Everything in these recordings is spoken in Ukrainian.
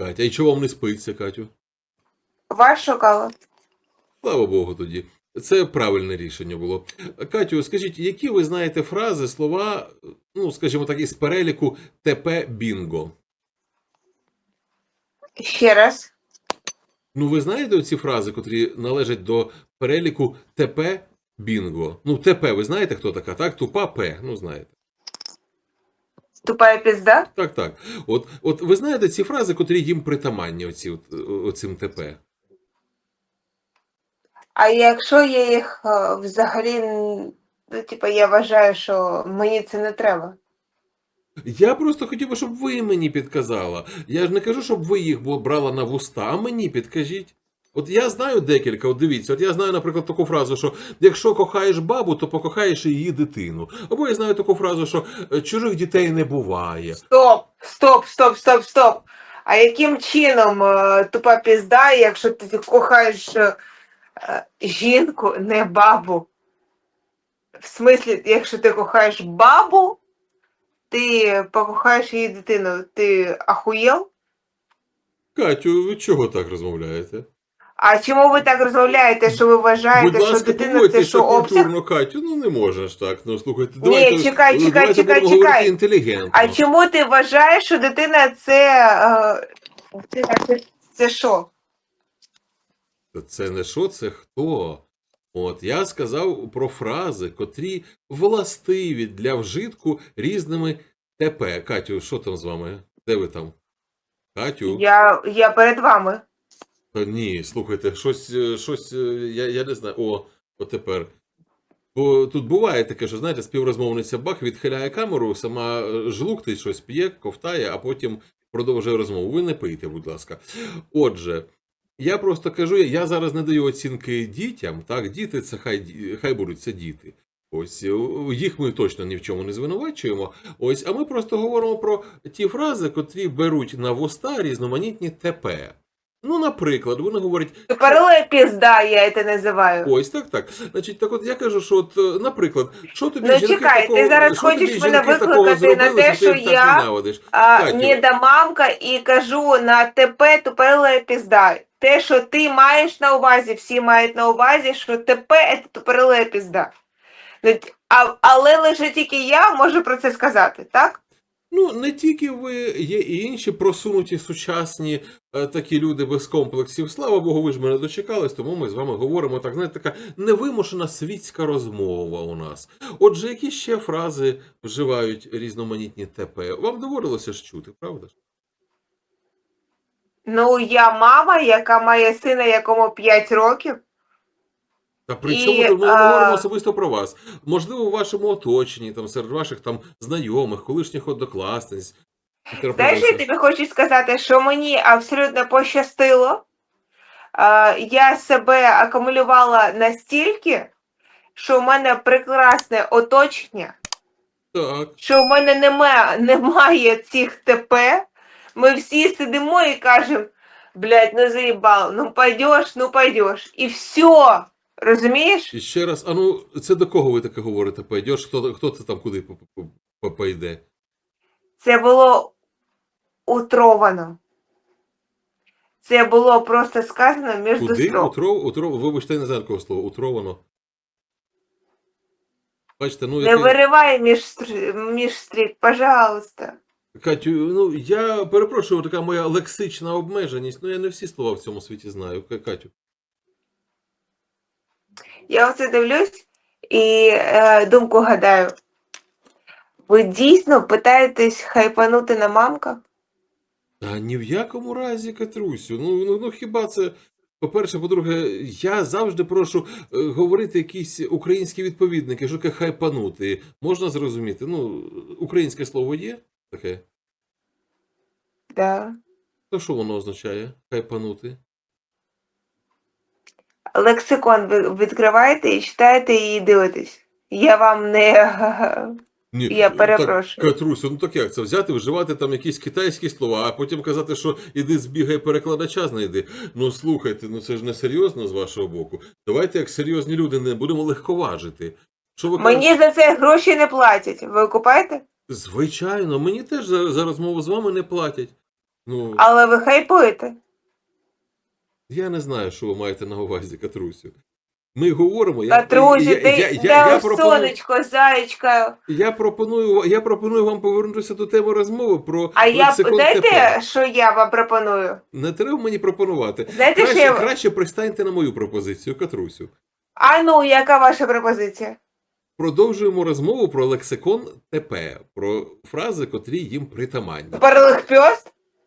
Катя, і чого вам не спиться, Катю? Вас шукала. Слава Богу, тоді. Це правильне рішення було. Катю, скажіть, які ви знаєте фрази, слова, ну, скажімо так, із переліку ТП Бінго? Ще раз. Ну, ви знаєте ці фрази, котрі належать до переліку ТП Бінго? Ну, ТП, ви знаєте, хто така, так? Тупа П, ну знаєте. Тупая пізда? Так, так. От, от ви знаєте ці фрази, котрі їм притаманні, оці, оцим ТП? А якщо я їх е, взагалі, ну, типу, я вважаю, що мені це не треба. Я просто хотів би, щоб ви мені підказала. Я ж не кажу, щоб ви їх брала на вуста, а мені підкажіть. От я знаю декілька, от дивіться, от я знаю, наприклад, таку фразу, що якщо кохаєш бабу, то покохаєш і її дитину. Або я знаю таку фразу, що е, чужих дітей не буває. Стоп, стоп, стоп, стоп, стоп. А яким чином е, тупа пізда, якщо ти кохаєш е, жінку, не бабу? В смислі, якщо ти кохаєш бабу, ти покохаєш її дитину, ти ахуєл? Катю, ви чого так розмовляєте? А чому ви так розмовляєте, що ви вважаєте, Будь що ласка, дитина це що обсяг? культурно, Катю. Ну не можеш так. Ну слухайте, давайте, чекай, чекай, давайте чекай, будемо говорити чекай. інтелігентно. А чому ти вважаєш, що дитина це. е, Це, це, це що? Це не що, це хто. От я сказав про фрази, котрі властиві для вжитку різними ТП. Катю, що там з вами? Де ви там? Катю? Я, я перед вами. Та Ні, слухайте, щось, е, щось, е, я, я не знаю. О, от тепер. Бо тут буває таке, що знаєте, співрозмовниця бах відхиляє камеру, сама е, жлуктить, щось п'є, ковтає, а потім продовжує розмову. Ви не пийте, будь ласка. Отже, я просто кажу, я зараз не даю оцінки дітям. Так, діти це хай хай будуть це діти. Ось е, їх ми точно ні в чому не звинувачуємо. Ось, а ми просто говоримо про ті фрази, котрі беруть на вуста різноманітні ТП. Ну, наприклад, вони говорять, Тупорилая пізда, я це називаю. Ось так, так. Значить, так от я кажу, що от, е, наприклад, що тобі Ну, жінки чекай, ти зараз що хочеш мене такого викликати на те, що що я? А, недомамка і кажу на ТП тупорилая пізда. Те, що ти маєш на увазі, всі мають на увазі, що ТП це тупорилая пізда. А, але лише тільки я можу про це сказати, так? Ну, не тільки ви, є і інші просунуті сучасні е, такі люди без комплексів. Слава Богу, ви ж мене дочекались, тому ми з вами говоримо так, знаєте, така невимушена світська розмова у нас. Отже, які ще фрази вживають різноманітні ТП? Вам доводилося ж чути, правда ж? Ну, я мама, яка має сина, якому 5 років. Та при І, чому ми говоримо особисто про вас? Можливо, у вашому оточенні, там серед ваших там знайомих, колишніх однокласниць. Знаєш, я тобі хочу сказати, що мені абсолютно пощастило. Я себе акумулювала настільки, що в мене прекрасне оточення, Так. що в мене немає, немає цих ТП. Ми всі сидимо і кажемо, блядь, ну заїбал, ну пойдеш, ну пойдеш. І все. Розумієш? І ще раз, а ну це до кого ви таке говорите? Пойдеш? Хто, хто це там куди по- по- по- пойде? Це було утровано. Це було просто сказано між Куди? строк. Утров, утров, вибачте, я не знаю такого слова. Утровано. Бачите, ну Не яке- виривай між, стр- між стрік, пожалуйста. Катю, ну я перепрошую, така моя лексична обмеженість. Ну я не всі слова в цьому світі знаю. Ка- Катю. Я оце дивлюсь і е, думку гадаю. Ви дійсно питаєтесь хайпанути на мамках? Та ні в якому разі, Катрусю. Ну, ну, ну хіба це. По-перше, по-друге, я завжди прошу е, говорити якісь українські відповідники, що таке хайпанути. Можна зрозуміти? Ну, українське слово є таке. Да. То що воно означає? Хайпанути? Лексикон ви відкриваєте і читаєте і дивитесь. Я вам не. Ні, Я перепрошую. Так, Катрусю, ну так як це? Взяти, вживати там якісь китайські слова, а потім казати, що іди збігай перекладача знайди. Ну слухайте, ну це ж не серйозно з вашого боку. Давайте, як серйозні люди, не будемо легковажити. Що ви кажете? Мені за це гроші не платять. Ви купаєте? Звичайно, мені теж за, за розмову з вами не платять. Ну, Але ви хайпуєте. Я не знаю, що ви маєте на увазі, Катрусю. Ми говоримо, я, Катрусю, я, ти я, я, де я, пропоную, сонечко, зайчка. я, пропоную, я пропоную вам повернутися до теми розмови про А я знаєте, що я вам пропоную? Не треба мені пропонувати. Знаєте, що Краще, я... краще пристаньте на мою пропозицію, Катрусю. А ну, яка ваша пропозиція? Продовжуємо розмову про лексикон ТП, про фрази, котрі їм притаманні. Парлих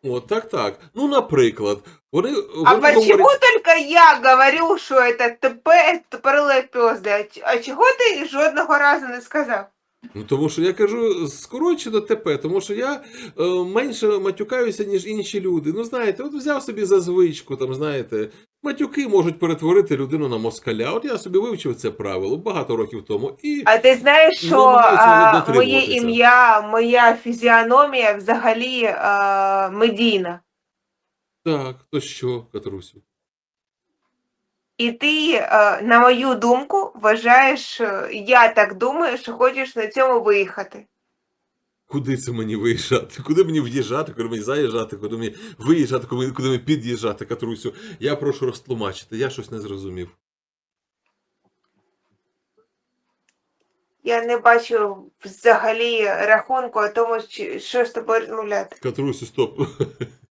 О, так, так. Ну, наприклад, вони, А вони почему говорять, только я говорю, що это ТП, тупорилий пес. А чого ти жодного разу не сказав? Ну тому що я кажу скорочено ТП, тому що я е, менше матюкаюся, ніж інші люди. Ну, знаєте, от взяв собі за звичку, там, знаєте, матюки можуть перетворити людину на москаля. От я собі вивчив це правило багато років тому. І А ти знаєш, Ну, що а, моє ім'я, моя фізіономія взагалі а, медійна. так, то що, Катрусю? І ти, на мою думку, вважаєш, е, я так думаю, що хочеш на цьому виїхати. Куди це мені виїжджати? Куди мені в'їжджати, куди мені заїжджати, куди мені виїжджати, куди, куди мені під'їжджати, Катрусю? Я прошу розтлумачити, я щось не зрозумів. Я не бачу взагалі рахунку о тому, що з тобою розмовляти. Катрусю, стоп.